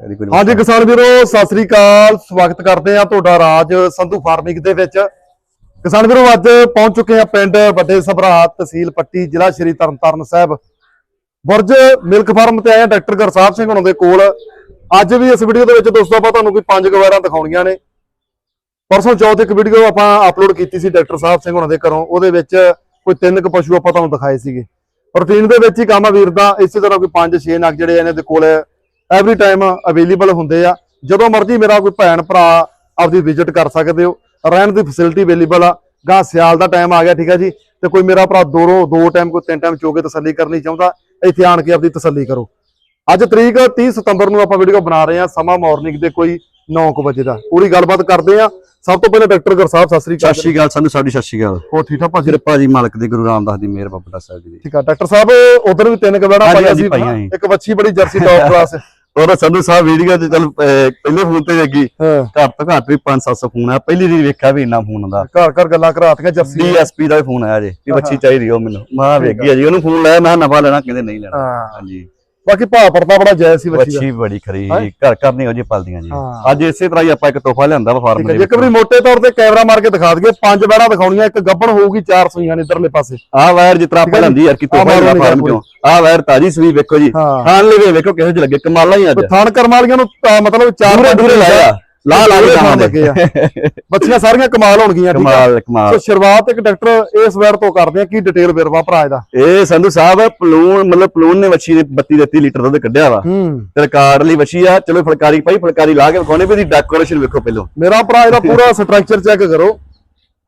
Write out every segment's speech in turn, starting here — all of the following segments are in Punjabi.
ਇਹਦੀ ਕੋਈ ਹਾਂਜੀ ਕਿਸਾਨ ਵੀਰੋ ਸਤਿ ਸ੍ਰੀ ਅਕਾਲ। ਸਵਾਗਤ ਕਰਦੇ ਆ ਤੁਹਾਡਾ ਰਾਜ ਸੰਧੂ ਫਾਰਮਿੰਗ ਦੇ ਵਿੱਚ। ਕਿਸਾਨ ਵੀਰੋ ਅੱਜ ਪਹੁੰਚ ਚੁੱਕੇ ਆ ਪਿੰਡ ਵੱਡੇ ਸਭਰਾ ਤਹਿਸੀਲ ਪੱਟੀ ਜ਼ਿਲ੍ਹਾ ਸ਼੍ਰੀ ਤਰਨਤਾਰਨ ਸਾਹਿਬ। ਬੁਰਜ ਮਿਲਕ ਫਾਰਮ ਤੇ ਆਏ ਆ ਡਾਕਟਰ ਗੁਰਸਾਹਿਬ ਸਿੰਘ ਹੁਣਾਂ ਦੇ ਕੋਲ। ਅੱਜ ਵੀ ਇਸ ਵੀਡੀਓ ਦੇ ਵਿੱਚ ਦੋਸਤੋ ਆਪਾਂ ਤੁਹਾਨੂੰ ਕੋਈ ਪੰਜ ਗਵਾਰਾਂ ਦਿਖਾਉਣੀਆਂ ਨੇ। ਪਰਸੋਂ ਚੌਥ ਇੱਕ ਵੀਡੀਓ ਆਪਾਂ ਅਪਲੋਡ ਕੀਤੀ ਸੀ ਡਾਕਟਰ ਸਾਹਿਬ ਸਿੰਘ ਹੁਣਾਂ ਦੇ ਘਰੋਂ। ਉਹਦੇ ਵਿੱਚ ਕੋਈ ਤਿੰਨ ਕੁ ਪਸ਼ੂ ਆਪਾਂ ਤੁਹਾਨੂੰ ਦਿਖਾਏ ਸੀਗੇ। ਰੂਟੀਨ ਦੇ ਵਿੱਚ ਹੀ ਕੰਮ ਆ ਵੀਰ ਦਾ। ਇਸੇ ਤਰ੍ਹਾਂ ਕੋਈ 5-6 ਨਗ ਜਿਹੜੇ ਇਹਨਾਂ ਦੇ ਕੋਲ ਐਵਰੀ ਟਾਈਮ ਅਵੇਲੇਬਲ ਹੁੰਦੇ ਆ। ਜਦੋਂ ਮਰਜ਼ੀ ਮੇਰਾ ਕੋਈ ਭੈਣ ਭਰਾ ਆਪਦੀ ਵਿਜ਼ਿਟ ਕਰ ਸਕਦੇ ਹੋ। ਰਹਿਣ ਦੀ ਫੈਸਿਲਿਟੀ ਅਵੇਲੇਬਲ ਆ। ਗਾਂ ਸਿਆਲ ਦਾ ਟਾਈਮ ਆ ਗਿਆ ਠੀਕ ਆ ਜੀ। ਤੇ ਕੋਈ ਮੇਰਾ ਭਰਾ ਦੋ ਦੋ ਟਾਈਮ ਕੋਈ ਤਿੰਨ ਟਾਈਮ ਚੋਗੇ ਤਸੱਲੀ ਕਰਨੀ ਚਾਹੁੰਦਾ ਇੱਥੇ ਆਣ ਕੇ ਆਪਦੀ ਤਸੱਲੀ ਕਰੋ। ਅੱਜ ਤਰੀਕ 30 ਸਤੰਬਰ ਨੂੰ ਆਪਾਂ ਵੀਡੀਓ ਬਣਾ ਰਹੇ ਆ ਸਮਾਂ ਮਾਰਨਿੰਗ ਦੇ ਕੋਈ 9 ਵਜੇ ਦਾ। ਪੂਰੀ ਗੱਲਬਾਤ ਕਰਦੇ ਆ। ਸਭ ਤੋਂ ਪਹਿਲਾਂ ਡਾਕਟਰ ਗੁਰਸਾਹਿਬ ਸਤਿ ਸ੍ਰੀ ਅਕਾਲ। ਸਤਿ ਸ਼੍ਰੀ ਅਕਾਲ ਸਾਨੂੰ ਸਾਡੀ ਸਤਿ ਸ਼੍ਰੀ ਅਕਾਲ। ਹੋ ਠੀਕ ਠਾਕ ਭਾਜੀ? ਕਿਰਪਾ ਜੀ ਮਾਲਕ ਦੀ ਗੁਰੂ ਰਾਮਦਾਸ ਦੀ ਮਿਹਰ ਬਾਬਾ ਸਾਹਿਬ ਜੀ ਦੀ। ਠੀਕ ਆ ਡਾਕਟਰ ਸਾਹਿਬ ਉਧਰ ਵੀ ਤਿੰਨ ਕਬੜਾ ਪਾਈਆਂ ਸੀ। ਇੱਕ ਬੱਚੀ ਬੜੀ ਜਰਸੀ ਟੌਪ ਕਲਾਸ ਔਰ ਸੰਧੂ ਸਾਹਿਬ ਵੀਡੀਓ ਤੇ ਚੱਲ ਪਹਿਲੇ ਫੋਨ ਤੇ ਲੱਗੀ। ਘੱਟ ਤੋਂ ਘੱਟ ਵੀ 5-700 ਫੋਨ ਆ। ਪਹਿਲੀ ਰੀ ਵੇਖਿਆ ਵੀ ਇੰਨਾ ਫੋਨ ਆਉਂਦਾ ਘਰ ਘਰ ਗੱਲਾਂ ਕਰਾਤੀਆਂ ਜਰਸੀ ਡੀਐਸਪੀ ਦਾ ਵੀ ਫੋਨ ਆਇਆ ਜੀ ਵੀ ਬੱਚੀ ਚਾਹੀਦੀ ਉਹ ਮੈਨੂੰ। ਮੈਂ ਵੇਖੀ ਆ ਜੀ ਉਹਨੂੰ ਫੋਨ ਲਾਇਆ ਮੈਂ ਨਫਾ ਲੈਣਾ ਕਹਿੰਦੇ ਨਹੀਂ ਲੈਣਾ। ਹਾਂਜੀ। ਬਾਕੀ ਭਾਅ ਪਰਦਾ ਬੜਾ ਜਾਇਜ਼ ਸੀ ਬੱਚੀ ਦਾ। ਬੜੀ ਖਰੀ ਘਰ ਘਰ ਨਹੀਂ ਹੋ ਜੀ ਪਲਦੀਆਂ ਜੀ। ਹਾਂ। ਅੱਜ ਇਸੇ ਤਰ੍ਹਾਂ ਹੀ ਆਪਾਂ ਇੱਕ ਤੋਹਫਾ ਲਿਆਂਦਾ ਵਾ ਫਾਰਮ ਠੀਕ ਹੈ ਦੇ ਜੀ ਇੱਕ ਵਾਰੀ ਮੋٹے ਤੌਰ ਤੇ ਕੈਮਰਾ ਮਾਰ ਕੇ ਦਿਖਾ ਦਈਏ ਪੰਜ ਬੈੜਾ ਦਿਖਾਉਣੀਆਂ ਇੱਕ ਗੱਬਣ ਹੋਊਗੀ ਚਾਰ ਸੂਈਆਂ ਨੇ ਇਧਰਲੇ ਪਾਸੇ। ਆ ਵਾਇਰ ਜਿਤਨਾ ਠੀਕ ਹੈ ਆਪਾਂ। ਲੈਂਦੀ ਯਾਰ ਕਿ ਆਹ ਤੋਹਫਾ ਮਾਰੋ ਲਿਆ ਫਾਰਮ ਚੋਂ। ਆ ਵਾਇਰ ਤਾਜੀ ਸੂਈ ਵੇਖੋ ਜੀ। ਹਾਂ। ਖਾਣ ਲਈ ਵੇਖੋ ਕਿਹੋ ਜਿਹੇ ਲੱਗੇ ਕਮਾਲਾਂ ਹੀ ਅੱਜ। ਥਣ ਕਰਮ ਵਾਲੀਆਂ ਨੂੰ ਤਾਂ ਮਤਲਬ ਚਾਰ ਪੰਜ ਦੂਰੇ ਲਾਇਆ। ਲਾ ਲਾ ਕੇ ਖਾਣ ਲੱਗੇ ਆ। ਬੱਚੀਆਂ ਸਾਰੀਆਂ ਕਮਾਲ ਹੋਣਗੀਆਂ ਠੀਕ ਆ? ਕਮਾਲ ਸੋ ਕਮਾਲ ਸ਼ੁਰੂਆਤ ਇੱਕ ਡਾਕਟਰ ਇਸ ਵਾਰ ਤੋਂ ਕਰਦੇ ਆ ਕੀ ਡਿਟੇਲ ਵੇਰਵਾ ਭਰਾ ਇਹਦਾ? ਇਹ ਸੰਧੂ ਸਾਹਿਬ ਪਲੂਣ ਮਤਲਬ ਪਲੂਣ ਨੇ ਵੱਛੀ ਦੇ 32 33 ਲੀਟਰ ਦੁੱਧ ਕੱਢਿਆ ਵਾ। ਤੇ ਰਿਕਾਰਡ ਲਈ ਵੱਛੀ ਆ। ਚਲੋ ਫਲਕਾਰੀ ਪਾਈ ਫਲਕਾਰੀ ਲਾ ਕੇ ਵਿਖਾਉਣੇ ਵੀ ਇਹਦੀ ਡੈਕੋਰੇਸ਼ਨ ਵੇਖੋ ਪਹਿਲਾਂ। ਮੇਰਾ ਭਰਾ ਇਹਦਾ ਪੂਰਾ ਸਟਰਕਚਰ ਚੈੱਕ ਕਰੋ।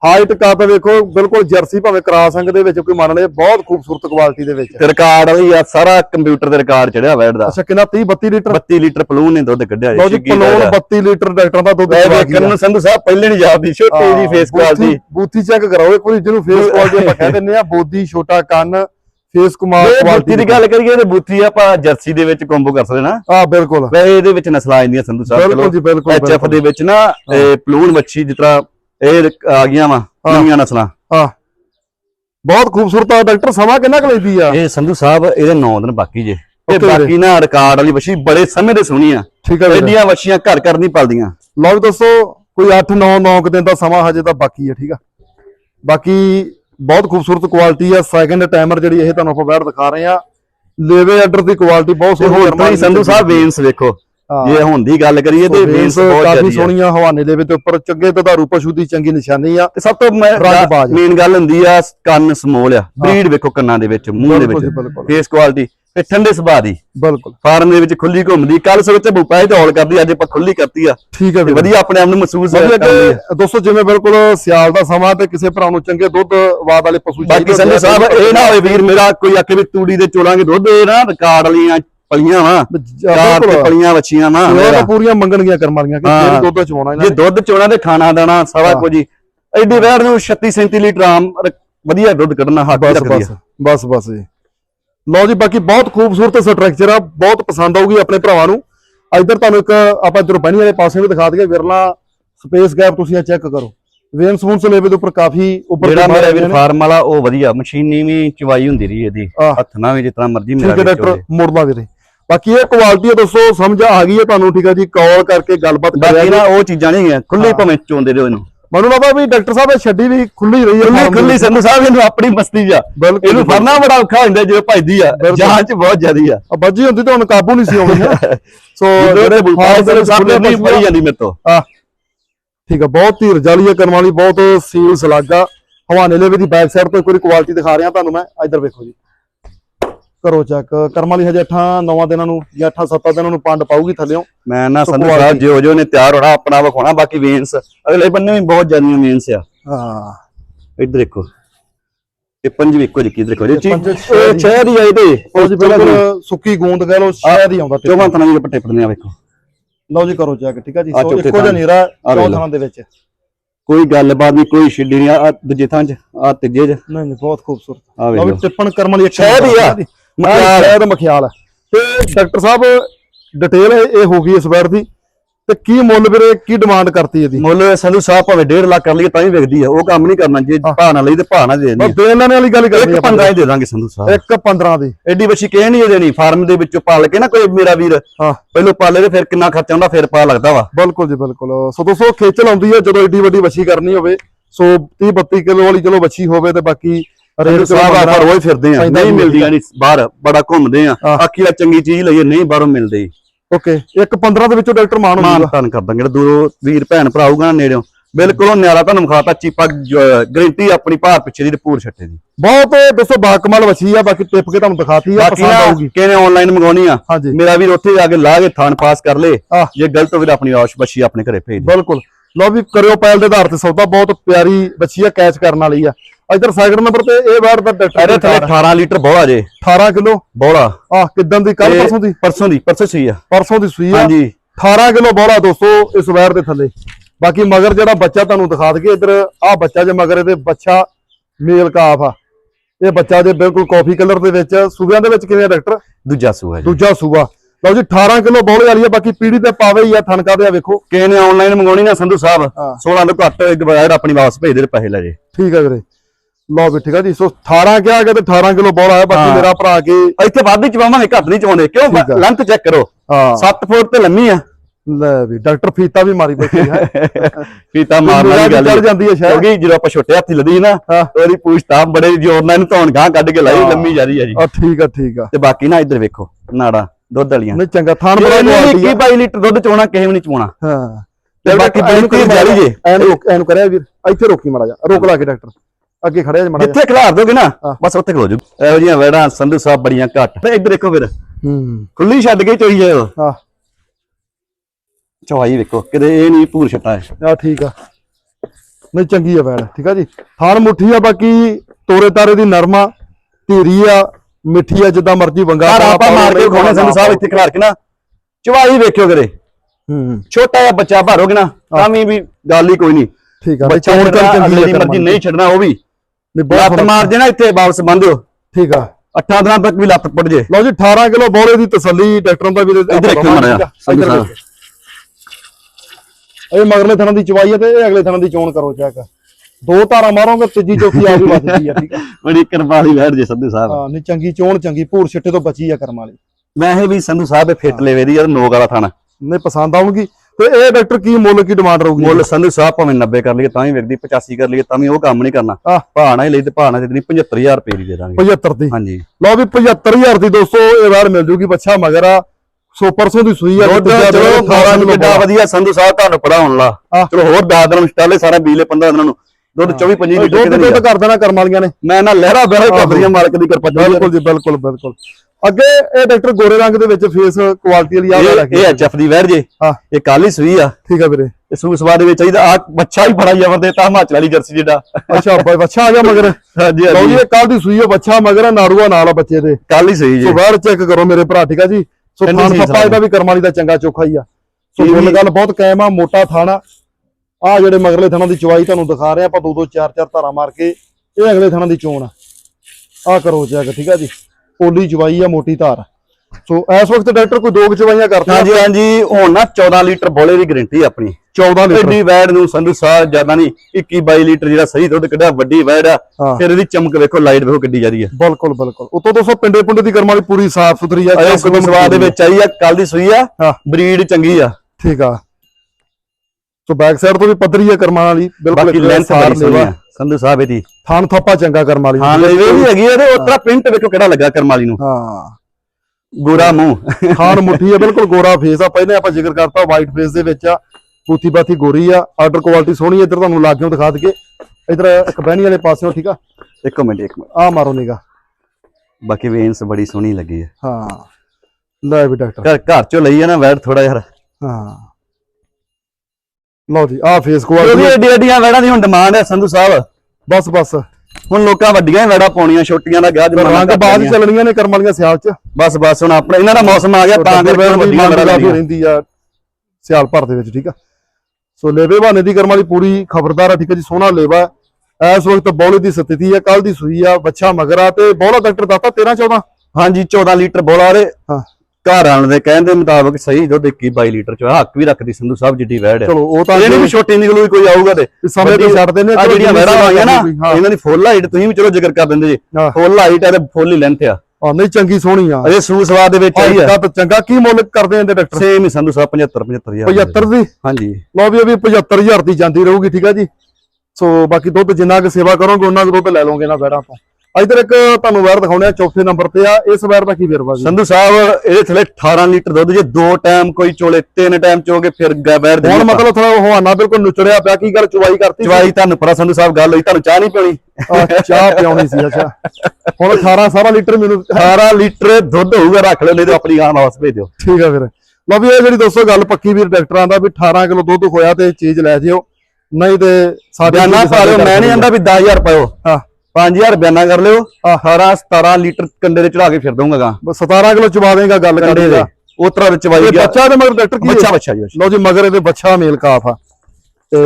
ਹਾਈਟ ਕੱਦ ਵੇਖੋ ਬਿਲਕੁਲ ਜਰਸੀ ਭਾਵੇਂ ਕਰਾਸ ਅੰਗ ਦੇ ਵਿੱਚ ਕੋਈ ਮੰਨ ਲਏ ਬਹੁਤ ਖੂਬਸੂਰਤ ਕੁਆਲਿਟੀ ਦੇ ਵਿੱਚ। ਤੇ ਰਿਕਾਰਡ ਵਾਲੀ ਆ ਸਾਰਾ ਕੰਪਿਊਟਰ ਤੇ ਰਿਕਾਰਡ ਚੜਿਆ ਵੈਟ ਦਾ ਅੱਛਾ ਕਿੰਨਾ? 30 32 ਲੀਟਰ? 32 ਲੀਟਰ ਪਲੂਣ ਨੇ ਦੁੱਧ ਕੱਢਿਆ ਲਓ ਜੀ ਪਲੋਨ 32 ਲੀਟਰ ਡਾਕਟਰ ਦਾ ਦੁੱਧ ਚਵਾ ਵੇਖਣ ਨੂੰ ਸੰਧੂ ਸਾਹਿਬ ਪਹਿਲੇ ਨਹੀਂ ਜਾਪਦੀ ਛੋਟੀ ਜੀ ਫੇਸ ਕੁਆਲਿਟੀ ਬੂਥੀ ਚੈੱਕ ਕਰਾਓ ਇੱਕ ਵਾਰੀ ਜਿਹਨੂੰ ਫੇਸ ਕੁਆਲਿਟੀ ਆਪਾਂ ਕਹਿ ਦਿੰਦੇ ਆ ਬੋਦੀ ਛੋਟਾ ਕੰਨ ਫੇਸ ਕੁਮਾਰ ਕੁਆਲਿਟੀ ਦੀ ਗੱਲ ਕਰੀਏ ਤੇ ਬੂਥੀ ਆਪਾਂ ਜਰਸੀ ਦੇ ਵਿੱਚ ਕੰਬੋ ਕਰ ਸਕਦੇ ਨਾ। ਆ ਬਿਲਕੁਲ। ਵੈਸੇ ਇਹਦੇ ਵਿੱਚ ਨਸਲਾਂ ਆ ਜਾਂਦੀਆਂ ਸੰਧੂ ਸਾਹਿਬ ਬਿਲਕੁਲ ਜੀ ਬਿਲਕੁਲ ਐਚਐਫ ਦੇ ਵਿੱਚ ਨਾ ਵੱਛੀ ਜਿਸ ਤਰ੍ਹਾਂ ਇਹ ਆ ਗਈਆਂ ਵਾ। ਨਵੀਆਂ ਨਸਲਾਂ। ਹਾਂ। ਬਹੁਤ ਖੂਬਸੂਰਤ ਆ ਡਾਕਟਰ ਸਮਾਂ ਕਿੰਨਾ ਕੁ ਲੈਂਦੀ ਆ? ਇਹ ਸੰਧੂ ਸਾਹਿਬ ਇਹਦੇ 9 ਦਿਨ ਬਾਕੀ ਜੇ। ਵੀਰੇ। ਬਾਕੀ ਨਾ ਰਿਕਾਰਡ ਵਾਲੀ ਵੱਛੀ ਬੜੇ ਸਮੇਂ ਦੇ ਸੋਹਣੀ ਆ। ਠੀਕ ਹੈ ਐਡੀਆਂ ਵੱਛੀਆਂ ਘਰ ਘਰ ਨਹੀਂ ਪਲਦੀਆਂ। ਲਓ ਵੀ ਦੋਸਤੋ ਕੋਈ 8 9 9 ਕੁ ਦਿਨ ਦਾ ਸਮਾਂ ਹਜੇ ਤਾਂ ਬਾਕੀ ਹੈ ਠੀਕ ਆ? ਬਾਕੀ ਬਹੁਤ ਖੂਬਸੂਰਤ ਕੁਆਲਿਟੀ ਆ ਸੈਕੰਡ ਟਾਈਮਰ ਜਿਹੜੀ ਇਹ ਤੁਹਾਨੂੰ ਆਪਾਂ ਬਾਹਰ ਦਿਖਾ ਰਹੇ ਆ। ਲੇਵੇ ਆਰਡਰ ਦੀ ਕੁਆਲਿਟੀ ਬਹੁਤ ਸੋਹਣੀ ਸੰਧੂ ਸਾਹਿਬ ਵੇਨਸ ਵੇਖੋ। ਜੇ ਹੁਣ ਦੀ ਗੱਲ ਕਰੀਏ ਤੇ ਬਹੁਤ ਕਾਫੀ ਸੋਹਣੀਆਂ ਹਵਾਨੇ ਲੇਵੇ ਤੇ ਉੱਪਰ ਚੰਗੇ ਤਧਾਰੂ ਪਸ਼ੂ ਦੀ ਚੰਗੀ ਨਿਸ਼ਾਨੀ ਆ। ਤੇ ਸਭ ਤੋਂ। ਮੇਨ ਗੱਲ ਹੁੰਦੀ ਆ ਕੰਨ ਸਮੋਲ ਆ। ਬਰੀਡ ਵੇਖੋ ਕੰਨਾਂ ਦੇ ਵਿੱਚ ਮੂੰਹ ਦੇ ਵਿੱਚ। ਫੇਸ ਕੁਆਲਿਟੀ ਤੇ ਠੰਡੇ ਸੁਭਾਅ ਦੀ। ਬਿਲਕੁਲ। ਫਾਰਮ ਦੇ ਵਿੱਚ ਖੁੱਲੀ ਘੁੰਮਦੀ। ਕੱਲ ਸਵੇਰ ਤੇ ਬੂਪਾ ਇਹ ਹੌਲ ਕਰਦੀ ਅੱਜ ਆਪਾਂ ਖੁੱਲੀ ਕਰਤੀ ਆ। ਠੀਕ ਹੈ ਵਧੀਆ ਆਪਣੇ ਆਪ ਨੂੰ ਮਹਿਸੂਸ ਕਿ ਦੋਸਤੋ ਜਿਵੇਂ ਬਿਲਕੁਲ ਸਿਆਲ ਦਾ ਸਮਾਂ ਤੇ ਕਿਸੇ ਭਰਾ ਨੂੰ ਚੰਗੇ ਦੁੱਧ ਵਾਦ ਵਾਲੇ ਪਸ਼ੂ ਬਾਕੀ ਸੰਧੂ ਸਾਹਿਬ ਇਹ ਨਾ ਹੋਵੇ ਵੀਰ ਮੇਰਾ ਕੋਈ ਆਖੇ ਵੀ ਤੂੜੀ ਦੇ ਚੋਲਾਂਗੇ ਦੁੱਧ ਇਹ ਨਾ ਰਿਕਾਰਡ ਵਾਲੀਆਂ ਪਲੀਆਂ ਵਾ। ਚਾਰ ਤੇ ਪਲੀਆਂ ਵੱਛੀਆਂ ਵਾ ਉਹ ਤਾਂ ਪੂਰੀਆਂ ਮੰਗਣਗੀਆਂ ਕਰਮਾਂ ਦੀਆਂ ਕਿ। ਜਿਹੜੀ ਦੁੱਧ ਇਹਨਾਂ ਜੇ ਦੁੱਧ ਚੋਣਾ ਤੇ ਖਾਣਾ ਦਾਣਾ ਸਾਰਾ। ਕੁਝ ਹੀ। ਐਡੀ ਵੈੜ ਨੂੰ 36 37 ਲੀਟਰ ਆਮ ਵਧੀਆ ਦੁੱਧ ਕੱਢਣਾ ਬਸ ਰੱਖਦੀ ਬਸ ਆ। ਬਸ ਬਸ ਜੀ। ਲਓ ਜੀ ਬਾਕੀ ਬਹੁਤ ਖੂਬਸੂਰਤ ਸਟਰਕਚਰ ਆ ਬਹੁਤ ਪਸੰਦ ਆਊਗੀ ਆਪਣੇ ਭਰਾਵਾਂ ਨੂੰ। ਇੱਧਰ ਤੁਹਾਨੂੰ ਇੱਕ ਆਪਾਂ ਇਧਰ ਬਣੀ ਵਾਲੇ ਪਾਸੇ ਵੀ ਦਿਖਾ ਦਈਏ ਵਿਰਲਾ ਸਪੇਸ ਗੈਪ ਤੁਸੀਂ ਇਹ ਚੈੱਕ ਕਰੋ। ਵੇਨ ਸਪੂਨ ਸਲੇਵੇ ਦੇ ਉੱਪਰ ਕਾਫੀ ਉੱਪਰ ਜਿਹੜਾ ਮੇਰਾ ਵੀਰ। ਫਾਰਮ ਵਾਲਾ ਉਹ ਵਧੀਆ। ਮਸ਼ੀਨੀ ਵੀ ਚਵਾਈ ਹੁੰਦੀ ਰਹੀ ਇਹਦੀ। ਹੱਥ ਨਾਲ ਵੀ ਜਿਸ ਤਰ੍ਹਾਂ ਮਰਜ਼ੀ ਮੇਰਾ ਡਾਕਟਰ। ਮੁੜਦਾ ਵੀਰੇ। ਬਾਕੀ ਇਹ ਕੁਆਲਿਟੀ ਹੈ ਦੋਸਤੋ ਸਮਝ ਆ ਗਈ ਹੈ ਤੁਹਾਨੂੰ ਠੀਕ ਹੈ ਜੀ? ਕਾਲ ਕਰਕੇ ਗੱਲਬਾਤ ਬਾਕੀ ਨਾ ਉਹ ਚੀਜ਼ਾਂ ਨਹੀਂ ਹੈਗੀਆਂ ਖੁੱਲੀ ਹਾਂ। ਭਾਵੇਂ ਚੋਂਦੇ ਰਹੋ ਇਹਨੂੰ। ਮੈਨੂੰ ਲੱਗਦਾ ਵੀ ਡਾਕਟਰ ਸਾਹਿਬ ਇਹ ਛੱਡੀ ਵੀ ਖੁੱਲੀ ਰਹੀ ਹੈ ਖੁੱਲੀ ਖੁੱਲੀ। ਸੰਧੂ ਸਾਹਿਬ ਇਹਨੂੰ ਆਪਣੀ ਮਸਤੀ ਆ। ਬਿਲਕੁਲ ਇਹਨੂੰ ਫੜਨਾ ਬੜਾ ਔਖਾ ਹੋ ਜਾਂਦਾ ਜਦੋਂ ਭਜਦੀ ਆ ਬਿਲਕੁਲ। ਜਾਨ ਚ ਬਹੁਤ ਜ਼ਿਆਦੀ ਆ। ਆ ਬੱਜੀ ਹੁੰਦੀ ਤਾਂ ਹੁਣ ਕਾਬੂ ਨਹੀਂ ਸੀ ਆਉਣੀ ਹੈ। ਸੋ ਜਿਹੜੇ ਸਾਹਿਬ ਖੁੱਲੇ ਨਹੀਂ ਆ। ਜਾਂਦੀ ਮੇਰੇ ਤੋਂ। ਆ ਠੀਕ ਆ ਬਹੁਤ ਧੀਰਜ ਵਾਲੀ ਹੈ ਕਰਮ ਵਾਲੀ ਬਹੁਤ ਸੀਲ ਸਲਾਗਾ। ਹਵਾਨੇ ਲੇਵੇ ਦੀ ਬੈਕ ਸਾਈਡ ਤੋਂ ਇੱਕ ਵਾਰੀ ਕੁਆਲਿਟੀ ਦਿਖਾ ਰਿਹਾ ਤੁਹਾਨੂੰ ਮੈਂ ਇੱਧਰ ਵੇਖੋ ਜੀ। ਕਰੋ ਚੈੱਕ ਕਰਮ ਵਾਲੀ ਹਜੇ 8 9 ਦਿਨਾਂ ਨੂੰ ਜਾਂ 8 7 ਦਿਨਾਂ ਨੂੰ ਪੰਡ ਪਾਊਗੀ ਥੱਲਿਓਂ। ਮੈਂ ਨਾ ਸੰਧੂ। ਸਾਹਿਬ ਜਿਉ ਜਿਉ ਨੇ ਤਿਆਰ ਹੋਣਾ ਆਪਣਾ ਵਿਖਾਉਣਾ ਬਾਕੀ ਵੇਨਸ ਅਗਲੇ ਬੰਨੇ ਵੀ ਬਹੁਤ ਜ਼ਿਆਦੀਆਂ ਵੇਨਸ ਆ। ਹਾਂ। ਇੱਧਰ ਦੇਖੋ। ਇਹ ਪੰਜਵੀਂ ਇੱਕੋ ਜਿਹੀ ਦੇਖੋ। ਜੀ ਪੰਜ ਇਹ ਛੇ ਦੀ। ਛੇ ਦੀ ਆਈ ਤੇ ਉਹ ਬਿਲਕੁਲ ਸੁੱਕੀ ਗੂੰਦ ਕਹਿ ਲਓ ਸ਼ਾਇਦ ਹੀ ਆਉਂਦਾ ਟਿੱਪਾ। ਚੌਵਾਂ ਥਾਂ ਦੇ ਪੱਟੇ ਪੜਨੇ ਆ ਵੇਖੋ। ਲਓ ਜੀ ਕਰੋ ਚੈੱਕ ਠੀਕ ਆ ਜੀ? ਸੋ ਇੱਕੋ ਜਿਹਾ। ਨੀਰਾ ਲਓ। ਚੌਥਾਂ ਦੇ ਵਿੱਚ। ਕੋਈ ਗੱਲਬਾਤ ਨਹੀਂ ਕੋਈ ਛਿੱਡੀ ਨਹੀਂ। ਆ ਦੂਜੇ ਥਾਂ ਚ ਆ ਤੀਜੇ ਚ। ਨਹੀਂ ਨਹੀਂ ਬਹੁਤ ਖੂਬਸੂਰਤ। ਆ ਵੇਖ ਟਿੱਪਣ ਕਰਮ ਵਾਲੀ ਇੱਕ ਹੀ ਆ। ਮਖਿਆਲ ਸ਼ਾਇਦ ਮਖਿਆਲ ਤੇ ਡਾਕਟਰ ਸਾਹਿਬ ਡਿਟੇਲ ਇਹ ਹੋ ਗਈ ਇਸ ਵਾਰ ਦੀ। ਤੇ ਕੀ ਮੁੱਲ ਵੀਰੇ ਕੀ ਡਿਮਾਂਡ ਕਰਤੀ ਇਹਦੀ? ਮੁੱਲ ਸੰਧੂ ਸਾਹਿਬ ਭਾਵੇਂ 1.5 ਲੱਖ ਕਰ ਲਈਏ ਤਾਂ ਹੀ ਵਿਕਦੀ ਆ ਉਹ ਕੰਮ ਨਹੀਂ ਕਰਨਾ ਜੇ ਭਾਅ ਲਈ ਤੇ ਭਾਅ ਨਾ ਦੇ ਦੇਣੀ ਦੇਣ ਵਾਲੀ ਗੱਲ ਕਰਨੀ ਇੱਕ 15 ਹੀ ਦੇ ਦਾਂਗੇ ਸੰਧੂ ਸਾਹਿਬ ਇੱਕ 15 ਦੀ। ਐਡੀ ਬੱਚੀ ਕਹਿ ਨਹੀਂ ਦੇਣੀ। ਫਾਰਮ ਦੇ ਵਿੱਚੋਂ ਪਾਲ ਕੇ ਨਾ ਕੋਈ ਮੇਰਾ ਵੀਰ ਹਾਂ। ਪਹਿਲੋਂ ਪਾਲੇ ਤੇ ਫਿਰ ਕਿੰਨਾ ਖਰਚਾ ਹੁੰਦਾ ਫਿਰ ਪਾ ਲੱਗਦਾ ਵਾ। ਬਿਲਕੁਲ ਜੀ ਬਿਲਕੁਲ। ਸੋ ਦੋਸਤੋ ਖੇਚਲ ਆਉਂਦੀ ਹੈ ਜਦੋਂ ਏਡੀ ਵੱਡੀ ਵੱਛੀ ਕਰਨੀ ਹੋਵੇ ਸੋ 30 32 ਕਿਲੋ ਵਾਲੀ ਚਲੋ ਵੱਛੀ ਹੋਵੇ ਤੇ ਬਾਕੀ ਰੇਟ ਰੇਟ ਸਾਹਿਬ ਆਪਾਂ ਰੋਜ਼ ਫਿਰਦੇ ਆ ਨਹੀਂ ਵੀ ਮਿਲਦੀਆਂ ਨਹੀਂ। ਬਾਹਰ ਬੜਾ ਘੁੰਮਦੇ ਆ। ਆਖੀ ਚੰਗੀ ਚੀਜ਼ ਲਈਏ ਨਹੀਂ ਬਾਹਰੋਂ ਮਿਲਦੀ। ਓਕੇ। ਇੱਕ 15 ਦੇ ਵਿੱਚੋਂ ਡਾਕਟਰ ਮਾਨ ਹੋ ਮਾਨ ਜਾਊਗਾ ਤਾਨ ਕਰ ਦਾਂਗੇ। ਜਿਹੜਾ ਦੂਰੋਂ ਵੀਰ ਭੈਣ ਭਰਾ ਆਊਗਾ ਨਾ ਨੇੜਿਓਂ ਬਿਲਕੁਲ ਉਹ ਨਿਆਰਾ ਤੁਹਾਨੂੰ ਵਿਖਾਤਾ ਚੀਪਾ ਗਰੰਟੀ ਆਪਣੀ ਭਾਰ ਪਿੱਛੇ ਦੀ ਛੱਟੇ ਬਹੁਤ ਦੋਸਤੋ ਬਾਕਮਾਲ ਵੱਛੀ ਆ ਬਾਕੀ ਟਿਪ ਕੇ ਤੁਹਾਨੂੰ ਦਿਖਾਤੀ ਆ ਬਾਕੀ ਪਸੰਦ ਨਾ ਆਊਗੀ। ਕਿਹਨੇ ਆਨਲਾਈਨ ਮੰਗਾਉਣੀ ਆ? ਮੇਰਾ ਵੀਰ ਉੱਥੇ ਜਾ ਕੇ ਲਾ ਕੇ ਥਾਨ ਪਾਸ ਕਰ ਲੇ। ਜੇ ਗਲਤ ਹੋਵੇ ਤਾਂ ਆਪਣੀ ਆਸ਼ ਬੱਚੀ ਆਪਣੇ ਘਰੇ ਭੇਜ ਦੇ। ਬਿਲਕੁਲ। ਲਓ ਵੀ ਕਰਿਓ ਪਹਿਲ ਦੇ ਆਧਾਰ ਤੇ ਸੌਦਾ। ਬਹੁਤ ਪਿਆਰੀ ਵੱਛੀ ਆ ਕੈਚ ਕਰਨ ਵਾਲੀ ਆ। ਇਧਰ ਸੈਕਿੰਡ ਨੰਬਰ ਤੇ ਇਹ ਵਾਰ ਦਾ ਇਹਦੇ ਡਾਕਟਰ ਥੱਲੇ 18 ਲੀਟਰ ਬੋਲਾ ਜੇ। 18 ਕਿਲੋ? ਬੋਲਾ ਆ ਕਿਦਾਂ ਦੀ? ਕੱਲ ਪਰਸੋਂ ਦੀ? ਪਰਸੋਂ ਦੀ ਪਰਸੋਂ ਸਹੀ ਆ। ਪਰਸੋਂ ਦੀ ਸੂਈ ਆ। ਹਾਂਜੀ। 18 ਕਿਲੋ ਬੋਲਾ ਦੋਸਤੋ ਇਸ ਵੈਰ ਦੇ ਥੱਲੇ। ਬਾਕੀ ਮਗਰ ਜਿਹੜਾ ਬੱਚਾ ਤੁਹਾਨੂੰ ਦਿਖਾ ਦਈਏ ਇਧਰ ਆ ਬੱਚਾ ਜੇ ਮਗਰ ਇਹਦੇ ਬੱਚਾ ਮੇਲ ਕਾਫ ਆ। ਇਹ ਬੱਚਾ ਜੇ ਬਿਲਕੁਲ ਕਾਫੀ ਕਲਰ ਦੇ ਵਿੱਚ ਸੂਬਿਆਂ ਦੇ ਵਿੱਚ ਕਿਵੇਂ ਆ ਡਾਕਟਰ? ਦੂਜਾ ਸੂਆ ਜੀ। ਦੂਜਾ ਸੂਆ। ਲਓ ਜੀ 18 ਕਿਲੋ ਬੋਲੇ ਵਾਲੀ ਆ। ਬਾਕੀ ਪੀੜੀ ਤੇ ਪਾਵੇ ਹੀ ਆ ਥਣਕਾ ਦੇ ਆ ਵੇਖੋ। ਕਿਸੇ ਨੇ ਆਨਲਾਈਨ ਮੰਗਾਉਣੀ ਨਾ ਸੰਧੂ ਸਾਹਿਬ ਹਾਂ। 16 ਤੋਂ ਘੱਟ ਇੱਕ ਵਾਰ ਆਪਣੀ ਵਾਪਸ ਭੇਜ ਦੇ ਪੈਸੇ ਲੈ ਜੇ। ਠੀਕ ਹੈ ਵੀਰੇ। ਲਓ ਵੀ ਠੀਕ ਆ ਜੀ ਸੋ 18 ਕਿਹਾ ਗਿਆ ਤੇ 18 ਕਿਲੋ ਬੋਲਾ ਹੈ ਬਾਕੀ ਹਾਂ। ਮੇਰਾ ਭਰਾ ਕੇ ਇੱਥੇ ਵੱਧ ਹੀ ਚਵਾਵਾਂਗੇ ਘੱਟ ਨਹੀਂ ਚਵਾਉਂਦੇ। ਕਿਉਂ ਲੈਂਥ ਚੈੱਕ ਕਰੋ। ਹਾਂ। 7 ਫੁੱਟ ਤੇ ਲੰਮੀ ਆ। ਲੈ ਵੀ ਡਾਕਟਰ ਫੀਤਾ ਵੀ ਮਾਰੀ ਬੈਠੀ ਹੈ। ਫੀਤਾ ਮਾਰਨ ਵਾਲੀ ਗੱਲ ਚੜ ਜਾਂਦੀ ਹੈ ਸ਼ਾਇਦ। ਕਿਉਂਕਿ ਜਦੋਂ ਆਪਾਂ ਛੋਟੇ ਹੱਥੀ ਲਦੀ ਨਾ ਹਾਂ। ਉਹਦੀ ਪੂਛਤਾ ਬੜੇ ਜ਼ੋਰ ਨਾਲ ਧੌਣ ਗਾਂ ਕੱਢ ਕੇ ਲਾਈ ਹਾਂ। ਲੰਮੀ ਜਾਰੀ ਆ ਜੀ। ਆ ਠੀਕ ਆ ਠੀਕ ਆ। ਤੇ ਬਾਕੀ ਨਾ ਇੱਧਰ ਵੇਖੋ ਨਾੜਾ ਦੁੱਧ ਵਾਲੀਆਂ। ਨਹੀਂ ਚੰਗਾ ਥਾਨ ਬੜਾ ਕੁਆਲਿਟੀ 21 ਆ 22 ਲੀਟਰ ਦੁੱਧ ਚੋਣਾ ਕਿਸੇ ਵੀ ਨਹੀਂ ਚੋਣਾ ਹਾਂ। ਤੇ ਬਾਕੀ ਬੜੀ ਤੇਜ਼ ਜਾਰੀ ਜੇ। ਐਨ ਐਨ ਕਰਿਆ ਵੀਰ ਇੱਥੇ ਰੋਕੀ ਮਾੜਾ ਜਾ ਰੋਕ ਲਾ ਕੇ ਡਾਕਟਰ। ਅੱਗੇ ਖੜਿਆ ਜੇ ਮਾੜਾ ਜਾ ਜਿੱਥੇ ਖਿਲਾਰ ਦੋਗੇ ਨਾ ਹਾਂ। ਬਸ ਉੱਥੇ ਖਲੋ ਜੂ ਇਹੋ ਜਿਹੀਆਂ ਵੈੜਾਂ ਸੰਧੂ ਸਾਹਿਬ ਬੜੀਆਂ ਘੱਟ। ਤੇ ਇੱਧਰ ਦੇਖੋ ਫਿਰ। ਹੂੰ। ਖੁੱਲੀ ਛੱਡ ਕੇ ਚੋਈ ਜਾਓ ਆ ਚਵਾਈ ਵੇਖੋ ਕਿਤੇ ਇਹ ਨਹੀਂ ਪੂਰ ਛੱਟਾ ਹੈ ਆ ਠੀਕ ਆ। ਨਹੀਂ ਚੰਗੀ ਆ ਵੈੜ ਠੀਕ ਆ ਜੀ। ਥਾਨ ਮੁੱਠੀ ਆ ਬਾਕੀ ਤੋਰੇ ਤਾਰੇ ਦੀ ਨਰਮਾ ਧੀਰੀ ਆ ਮਿੱਠੀ ਆ ਜਿੱਦਾਂ ਮਰਜ਼ੀ ਵੰਗਾ ਆਪਾਂ ਮਾਰ ਕੇ ਖਾਣਾ। ਸੰਧੂ ਸਾਹਿਬ ਇੱਥੇ ਖਿਲਾਰ ਕੇ ਨਾ ਚਵਾਈ ਵੇਖਿਓ ਕਿਤੇ ਹੂੰ। ਛੋਟਾ ਜਿਹਾ ਬੱਚਾ ਭਰੋਗੇ ਨਾ ਤਾਂ ਵੀ ਗੱਲ ਹੀ ਕੋਈ ਨਹੀਂ। ਠੀਕ ਆ ਬੱਚਾ ਚੋਣ ਚੰਗੀ ਮਰਜ਼ੀ। ਨਹੀਂ ਛੱਡਣਾ ਉਹ ਵੀ। ਨਹੀਂ ਬਹੁਤ ਲੱਤ। ਮਾਰ ਜੇ ਨਾ ਇੱਥੇ ਵਾਪਸ ਬੰਦਿਓ ਠੀਕ ਆ। ਅੱਠਾਂ ਦਿਨਾਂ ਤੱਕ ਵੀ ਲੱਤ ਪੜ ਜੇ। ਲਓ ਜੀ 18 ਕਿਲੋ ਬੋਲੇ ਦੀ ਤਸੱਲੀ ਡਾਕਟਰਾਂ ਦਾ ਵੀ ਇੱਧਰ ਦੇਖੋ ਸਾਹਿਬ। ਇਹ ਮਗਰਲੇ ਥਣਾਂ ਦੀ ਚਵਾਈ ਆ ਤੇ ਇਹ ਅਗਲੇ ਥਣਾਂ ਦੀ ਚੋਣ ਕਰੋ ਚੈੱਕ। ਦੋ ਧਾਰਾਂ ਮਾਰੋਗੇ ਤੀਜੀ ਚੌਥੀ ਆ ਵੀ ਵੱਜਦੀ ਆ ਠੀਕ ਆ। ਬੜੀ ਕਿਰਪਾਲੀ ਵੈੜ ਜੇ ਸੰਧੂ ਸਾਹਿਬ। ਹਾਂ ਨਹੀਂ ਚੰਗੀ ਚੋਣ ਚੰਗੀ ਭੂਰ ਛਿੱਟੇ ਤੋਂ ਬਚੀ ਆ ਕਰਮ ਵਾਲੀ। ਮੈਂ ਇਹ ਵੀ ਸੰਧੂ ਸਾਹਿਬ ਇਹ ਫਿੱਟ ਲੈਵੇ ਦੀ ਯਾਰ ਨੋਕ ਵਾਲਾ ਥਾਣਾ। ਨਹੀਂ ਪਸੰਦ ਆਉਣਗੀ। ਤੇ ਇਹ ਡਾਕਟਰ ਕੀ ਮੁੱਲ ਕੀ ਡਿਮਾਂਡ ਰਹੂਗੀ? ਮੁੱਲ ਸੰਧੂ ਸਾਹਿਬ ਭਾਵੇਂ 90 ਕਰ ਲਈਏ ਤਾਂ ਵੀ ਵਿਕਦੀ 85 ਕਰ ਲਈਏ ਤਾਂ ਵੀ ਉਹ ਕੰਮ ਨਹੀਂ ਕਰਨਾ। ਭਾਣਾ ਹੀ ਲਈ ਤੇ ਭਾਣਾ ਦੇਣੀ 75000 ਰੁਪਏ ਦੀ ਦੇ ਦਾਂਗੇ। 75 ਦੀ? ਹਾਂਜੀ। ਲਓ ਵੀ 75000 ਦੀ ਦੋਸਤੋ ਇਹ ਵਾਰ ਮਿਲ ਜੂਗੀ ਬੱਚਾ ਮਗਰ ਆ। ਸੋ ਪਰਸੋਂ ਦੀ ਸੂਈ ਆ ਚਲੋ ਦਿਨ 18 ਕਿਲੋ ਕਿੱਡਾ ਵਧੀਆ ਸੰਧੂ ਸਾਹਿਬ ਤੁਹਾਨੂੰ ਪੜਾਉਣ ਲਾ। ਚਲੋ ਹੋਰ 10 ਦਿਨ ਸਟਾਲੇ ਸਾਰਾ ਬੀਲੇ 15 ਦਿਨਾਂ ਨੂੰ। ਦੁੱਧ 24 25 ਲੀਟਰ ਕਿਤੇ ਦੁੱਧ ਕਰ ਦੇਣਾ ਕਰਮ ਵਾਲੀਆਂ ਨੇ। ਮੈਂ ਨਾ ਲਹਿਰਾ ਬਹਿਰਾ ਕਬਰੀਆਂ ਮਾਲਕ ਦੀ ਕਿਰਪਾ ਬਿਲਕੁਲ ਜੀ ਬਿਲਕੁਲ ਬਿਲਕੁਲ। ਅੱਗੇ ਇਹ ਡਾਕਟਰ ਗੋਰੇ ਰੰਗ ਦੇ ਵਿੱਚ ਫੇਸ ਕੁਆਲਿਟੀ ਵਾਲੀ ਆ ਇਹ ਲੱਗੀ ਇਹ ਐਚਐਫ ਦੀ ਵੈੜ ਜੇ। ਹਾਂ। ਇਹ ਕਾਲੀ ਸੂਈ ਆ। ਠੀਕ ਆ ਵੀਰੇ। ਇਹ ਸੂਸ ਸਵਾ ਦੇ ਵਿੱਚ ਚਾਹੀਦਾ ਆ ਬੱਚਾ ਹੀ ਬੜਾ ਜ਼ਬਰ ਦੇਤਾ ਹਿਮਾਚਲ ਵਾਲੀ ਜਰਸੀ ਜਿਹੜਾ। ਅੱਛਾ ਬਾਈ ਬੱਚਾ ਆ ਗਿਆ ਮਗਰ। ਹਾਂਜੀ ਹਾਂਜੀ। ਇਹ ਕੱਲ ਦੀ ਸੂਈ ਆ ਬੱਚਾ ਮਗਰ ਨਾੜੂਆ ਨਾਲ ਆ ਬੱਚੇ ਦੇ। ਕਾਲੀ ਸੂਈ ਜੀ। ਸੋ ਬਾਹਰ ਚੈੱਕ ਕਰੋ ਮੇਰੇ ਭਰਾ ਠੀਕ ਆ ਜੀ? ਸੋ ਸੀ ਪੱਪਾ ਇਹਦਾ ਵੀ ਕਰਮ ਵਾਲੀ ਦਾ ਚੰਗਾ ਚੋਖਾ ਹੀ ਆ। ਸੋ ਇਹ ਗੱਲ ਬਹੁਤ ਕਾਇਮ ਆ ਮੋਟਾ ਥਾਣਾ ਆ। ਜਿਹੜੇ ਮਗਰਲੇ ਥਾਣਾ ਦੀ ਚਵਾਈ ਤੁਹਾਨੂੰ ਦਿਖਾ ਰਹੇ ਆ ਆਪਾਂ ਦੋ ਦੋ ਚਾਰ ਚਾਰ ਧਾਰਾ ਮਾਰ ਕੇ ਇਹ ਅਗਲੇ ਥਾਣਾ ਦੀ ਚੋਣ ਆ। ਆ ਕਰੋ ਚੈੱਕ ਠੀਕ ਆ ਜੀ? ਪੋਲੀ ਚਵਾਈ ਆ ਮੋਟੀ ਧਾਰ। ਸੋ ਇਸ ਵਕਤ ਡਾਕਟਰ ਕੋਈ ਦੋ ਕੁ ਚਵਾਈਆਂ ਕਰਦਾ ਹਾਂਜੀ ਹਾਂਜੀ ਹੁਣ ਨਾ 14 ਲੀਟਰ ਬੋਲੇ ਦੀ ਗਾਰੰਟੀ ਆਪਣੀ। 14 ਲੀਟਰ। ਐਡੀ ਵੈੜ ਨੂੰ ਸੰਧੂ ਸਾਹਿਬ ਜ਼ਿਆਦਾ ਨਹੀਂ 21 22 ਲੀਟਰ ਜਿਹੜਾ ਸਹੀ ਦੁੱਧ ਕੱਢਿਆ ਵੱਡੀ ਵੈੜ ਆ। ਫਿਰ ਇਹਦੀ ਚਮਕ ਵੇਖੋ ਲਾਈਟ ਵੇਖੋ ਕਿੱਡੀ ਜਾਰੀ ਆ। ਬਿਲਕੁਲ ਬਿਲਕੁਲ। ਉਤੋਂ ਦੋਸਤੋ ਪਿੰਡੇ ਪੁੰਡੇ ਦੀ ਕਰਮ ਵਾਲੀ ਪੂਰੀ ਸਾਫ਼ ਸੁਥਰੀ ਆ ਸੁਬਹ ਸਵਾਦ ਦੇ ਵਿੱਚ ਆਈ ਆ ਕੱਲ ਦੀ ਸੂਈ ਆ ਬਰੀਡ ਚੰਗੀ ਆ। ਠੀਕ ਆ। ਸੋ ਬੈਕ ਸਾਈਡ ਤੋਂ ਵੀ ਪੱਧਰੀ ਆ ਕਰਮਾਂ ਵਾਲੀ ਬਿਲਕੁਲ ਬਾਕੀ ਲੈਂਥ ਸਾਰ ਲੇਵਾ। ਸੰਧੂ ਸਾਹਿਬ ਇਹਦੀ। ਥਾਨ ਥੱਪਾ ਚੰਗਾ ਕਰਮ ਵਾਲੀ ਹਾਂ ਲੈਵੇ ਵੀ ਹੈਗੀ ਤੇ ਉਤਰਾ ਪ੍ਰਿੰਟ ਵੇਖੋ ਕਿਹੜਾ ਲੱਗਾ ਕਰਮਾਲੀ ਨੂੰ। ਹਾਂ। ਗੋਰਾ ਮੂੰਹ। ਖਾਨ ਮੁੱਠੀ ਆ ਬਿਲਕੁਲ ਗੋਰਾ ਫੇਸ ਆ। ਪਹਿਲੇ ਆਪਾਂ ਜ਼ਿਕਰ ਕਰਤਾ ਵਾਈਟ ਫੇਸ ਦੇ ਵਿੱਚ ਆ। ਪੂਥੀ ਬਾਥੀ ਗੋਰੀ ਆ। ਆਰਡਰ ਕੁਆਲਿਟੀ ਸੋਹਣੀ ਇੱਧਰ ਤੁਹਾਨੂੰ ਲਾਗਿਓ ਦਿਖਾ ਦਈਏ। ਇੱਧਰ ਇੱਕ ਬਹਿਣੀ ਵਾਲੇ ਪਾਸਿਓਂ ਠੀਕ ਆ? ਇੱਕ ਮਿੰਟ ਇੱਕ ਮਿੰਟ। ਆ ਮਾਰੋ ਨਿਗਾ ਬਾਕੀ ਵੇਨਸ ਬੜੀ ਸੋਹਣੀ ਲੱਗੀ ਆ। ਹਾਂ। ਲੈ ਵੀ ਡਾਕਟਰ। ਘਰ ਘਰ ਚੋਂ ਲਈ ਆ ਨਾ ਵੈੜ ਥੋੜਾ ਯਾਰ ਹਾਂ। ਲਓ ਜੀ ਆ ਫੇਸ ਉਹਦੀ ਕੁਆਲਿਟੀ ਏਡੀ ਏਡੀਆਂ ਵੈੜਾਂ ਦੀ ਹੁਣ ਡਿਮਾਂਡ ਹੈ ਸੰਧੂ ਸਾਹਿਬ। ਬਸ ਬਸ। ਹੁਣ ਲੋਕਾਂ ਵੱਡੀਆਂ ਹੀ ਵੈੜਾਂ ਪਾਉਣੀਆਂ ਛੋਟੀਆਂ ਦਾ ਗਿਆ ਜਮਾਨਾ ਰੰਗ ਬਾਅਦ ਚੱਲਣੀਆਂ ਨੇ ਕਰਮ ਵਾਲੀਆਂ ਸਿਆਲ ਚ। ਬਸ ਬਸ ਹੁਣ ਆਪਣੇ ਇਹਨਾਂ ਦਾ ਮੌਸਮ ਆ ਗਿਆ ਤਾਂ ਕਰਕੇ ਵੱਡੀਆਂ ਵੈੜਾਂ ਰਹਿੰਦੀ ਆ ਸਿਆਲ ਭਰ ਦੇ ਵਿੱਚ ਠੀਕ ਆ? ਸੋ ਲੇਵੇ ਬਹਾਨੇ ਦੀ ਕਰਮ ਵਾਲੀ ਪੂਰੀ ਖਬਰਦਾਰ ਆ ਠੀਕ ਆ ਜੀ? ਸੋਹਣਾ ਲੇਵਾ। ਇਸ ਵਕਤ ਬੌਲੇ ਦੀ ਸਥਿਤੀ ਆ ਕੱਲ ਦੀ ਸੂਈ ਆ ਬੱਚਾ ਮਗਰਾ ਤੇ ਬੌਲਾ ਡਾਕਟਰ ਦਾਤਾ 13 14 ਹਾਂਜੀ 14 ਲੀਟਰ ਬੋਲਾ ਰੇ ਹਾਂ। ਘਰ ਆਣ ਦੇ ਕਹਿਣ ਦੇ ਮੁਤਾਬਕ ਸਹੀ ਦੁੱਧ 21 22 ਲੀਟਰ ਚ। ਹੱਕ ਵੀ ਰੱਖਦੀ ਸੰਧੂ ਸਾਹਿਬ ਜਿੱਡੀ ਵੈੜ ਚਲੋ ਉਹ ਤਾਂ ਇਹ ਨਹੀਂ ਵੀ ਛੋਟੀ ਨਿਕਲੂਗੀ ਕੋਈ ਆਊਗਾ ਤੇ। ਸਮੇਂ ਤੇ ਛੱਡਦੇ ਨੇ ਆ ਜਿਹੜੀਆਂ ਵੈੜਾਂ ਆਈਆਂ ਨਾ ਇਹਨਾਂ ਦੀ ਫੁੱਲ ਹਾਈਟ ਤੁਸੀਂ ਵੀ ਚਲੋ ਜ਼ਿਕਰ ਕਰ ਦਿੰਦੇ ਜੀ। ਫੁੱਲ ਹਾਈਟ ਹੈ ਤੇ ਫੁੱਲ ਹੀ ਲੈਂਥ ਆ। ਹਾਂ, ਨਹੀਂ ਚੰਗੀ ਸੋਹਣੀ ਆ। ਅਜੇ ਸੂ ਸਵਾਦ ਦੇ ਵਿੱਚ ਆਈ ਆ। ਤਾਂ ਤਾਂ ਚੰਗਾ ਕੀ ਮੁੱਲ ਕਰਦੇ ਆਂ ਡਾਕਟਰ? ਸੇਮ ਹੀ ਸੰਧੂ ਸਾਹਿਬ 75 75000 75 ਦੀ ਹਾਂਜੀ। ਲਓ ਵੀ ਇਹ ਵੀ 75000 ਦੀ ਜਾਂਦੀ ਰਹੂਗੀ ਠੀਕ ਆ ਜੀ? ਸੋ ਬਾਕੀ ਦੁੱਧ ਜਿੰਨਾ ਕੁ ਸੇਵਾ ਕਰੋਗੇ ਉਹਨਾਂ ਕੁ ਦੁੱਧ ਲੈ ਲਓਗੇ ਨਾ ਵੈੜਾਂ ਤੋਂ। ਇਧਰ ਇੱਕ ਤੁਹਾਨੂੰ ਵੈੜ ਦਿਖਾਉਣੇ ਆ ਚੌਥੇ ਨੰਬਰ ਤੇ ਆ। ਇਸ ਵੈੜ ਦਾ ਕੀ ਵੇਰਵਾ ਜੀ? ਸੰਧੂ ਸਾਹਿਬ ਇਹਦੇ ਥੱਲੇ 18 ਲੀਟਰ ਦੁੱਧ ਜੇ ਦੋ ਟਾਈਮ ਕੋਈ ਚੋਲੇ ਤਿੰਨ ਟਾਈਮ ਚੋਗੇ ਫਿਰ ਗੈਬੈਰ ਦੇ ਹੁਣ ਮਤਲਬ ਥੋੜਾ ਹਵਾਨਾ ਬਿਲਕੁਲ ਨੁਚੜਿਆ ਪਿਆ ਕੀ ਗੱਲ ਚੁਵਾਈ ਕਰਤੀ ਚਵਾਈ ਤੁਹਾਨੂੰ ਪਤਾ ਸੰਧੂ ਸਾਹਿਬ ਗੱਲ ਹੋਈ ਤੁਹਾਨੂੰ ਚਾਹ ਨਹੀਂ ਪੀਣੀ। ਚਾਹ ਪਿਆਉਣੀ ਸੀ ਅੱਛਾ। ਹੁਣ 18 ਸਾਰਾ ਲੀਟਰ ਮੈਨੂੰ 18 ਲੀਟਰ ਦੁੱਧ ਹੋਊਗਾ ਰੱਖ ਲਓ ਨਹੀਂ ਤੇ ਆਪਣੀ ਗਾਂ ਵਾਪਸ ਭੇਜ ਦਿਓ ਠੀਕ ਆ ਫਿਰ। ਲਓ ਵੀ ਇਹ ਜਿਹੜੀ ਦੋਸਤੋ ਗੱਲ ਪੱਕੀ ਵੀਰ ਡਾਕਟਰਾਂ ਦਾ ਵੀ 18 ਕਿਲੋ ਦੁੱਧ ਹੋਇਆ ਤੇ ਚੀਜ਼ ਲੈ ਜਿਓ। ਨਹੀਂ ਤੇ ਸਾਡੇ ਲਿਓ ਮੈਂ ਨਹੀਂ ਆਂਦਾ ਵੀ 10000 ਪਾਇਓ। ਹਾਂ। 5000 ਬਿਆਨਾ ਕਰ ਲਿਓ। 18 17 ਲੀਟਰ ਕੰਡੇ ਦੇ ਚੜਾ ਕੇ ਫਿਰ ਦਊਂਗਾ ਗਾਂ। ਬਸ 17 ਕਿਲੋ ਚਵਾ ਦੇਗਾ ਗੱਲ ਕੰਡੇ ਕਰਦੇ ਦੇ। ਆ ਉਤਰਾ ਵਿੱਚ ਇਹ ਗਿਆ। ਬੱਚਾ ਤੇ ਮਗਰ ਡਾਕਟਰ ਕੀ? ਬੱਚਾ ਬੱਚਾ ਜੀ ਲਓ ਜੀ ਮਗਰ ਇਹਦੇ ਬੱਚਾ ਮੇਲ ਕਾਫ ਆ। ਤੇ